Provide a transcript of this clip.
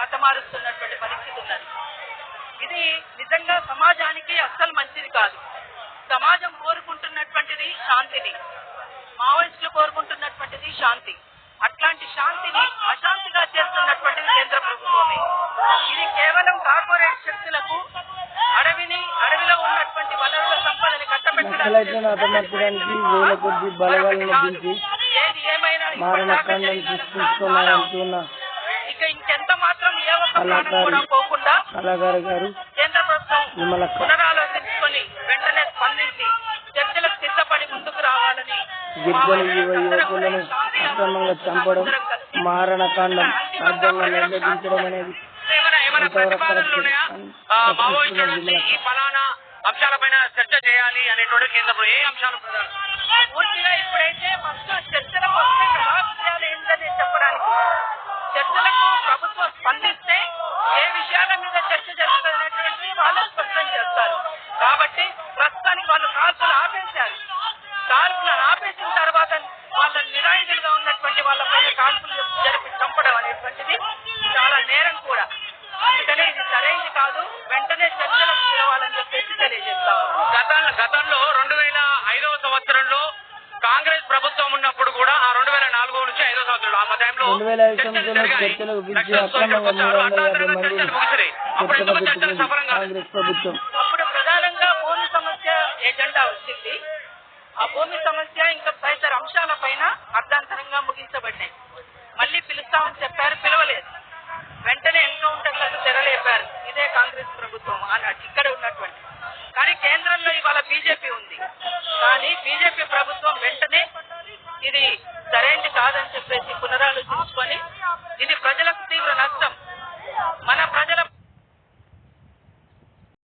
హతమారుస్తున్నటువంటి పరిస్థితి ఉన్నది. ఇది నిజంగా సమాజానికి అస్సలు మంచిది కాదు. సమాజం కోరుకుంటున్నటువంటిది శాంతిని. మావోయిస్టులు కోరుకుంటున్నటువంటిది శాంతి. అట్లాంటి శాంతిని అశాంతిగా చేస్తున్నటువంటిది కేంద్ర ప్రభుత్వమే. ఇది కేవలం కార్పొరేట్ శక్తులకు అడవిని అడవిలో ఉన్నటువంటి వనరుల సంపదని నక్సలైట్లను హతమార్చడానికి వేల కొద్ది బలగాలను దించి ఏది ఏమైనా ఇక ఇంకెంత మాత్రం ఏ ఒక్క ప్రాణం కళాకారు. కూడా పోకుండా కళాకారు గారు కేంద్ర ప్రభుత్వం పునరాలోచించుకొని వెంటనే స్పందించి చర్చలకు సిద్ధపడి ముందుకు రావాలని గిరిజన యువ యువకులను అక్రమంగా చంపడం మారణకాండం రాజ్యాంగం నిర్వహించడం అనేది మావోయిస్టుల విమలక్క. ఈ ఫలానా అంశాలపైన చర్చ చేయాలి అనేటువంటి కేంద్ర ప్రభుత్వం ఏ అంశాలు ప్రధానం పూర్తిగా ఇప్పుడైతే ఫస్ట్ చర్చలకు వస్తే కదా విషయాలు ఏంటని చెప్పడానికి చర్చలకు ప్రభుత్వం స్పందిస్తే ఏ విషయాల మీద చర్చ జరుగుతున్నటువంటి వాళ్ళు స్పష్టం చేస్తారు. కాబట్టి ప్రస్తుతానికి వాళ్ళు కాల్పులు ఆపేశారు. కాల్పులను ఆపేసిన తర్వాత వాళ్ళ నిరాయుధులుగా ఉన్నటువంటి వాళ్ళ పైన కాల్పులు జరిపి చంపడం అనేటువంటిది చాలా నేరం కూడా. అందుకని ఇది సరైనది కాదు. వెంటనే చర్చలకు పిలవాలని చెప్పేసి తెలియజేస్తాము గతంలో గతంలో రెండు వేల ఐదవ సంవత్సరంలో కాంగ్రెస్ ప్రభుత్వం ఉన్నప్పుడు కూడా ఆ కాంగ్రెస్ ప్రభుత్వం. అప్పుడు ప్రధానంగా భూమి సమస్య ఎజెండా వచ్చింది. ఆ భూమి సమస్య ఇంకా తదితర అంశాల పైన అర్ధాంతరంగా ముగించబడ్డాయి మళ్ళీ పిలుస్తామని చెప్పారు పిలవలేదు. వెంటనే ఎన్కౌంటర్లకు తెరలేపారు. ఇదే కాంగ్రెస్ ప్రభుత్వం అన్నట్టు ఇక్కడ ఉన్నటువంటి. కానీ కేంద్రంలో ఇవాళ బీజేపీ ఉంది. కానీ బీజేపీ ప్రభుత్వం వెంటనే strada interpreti con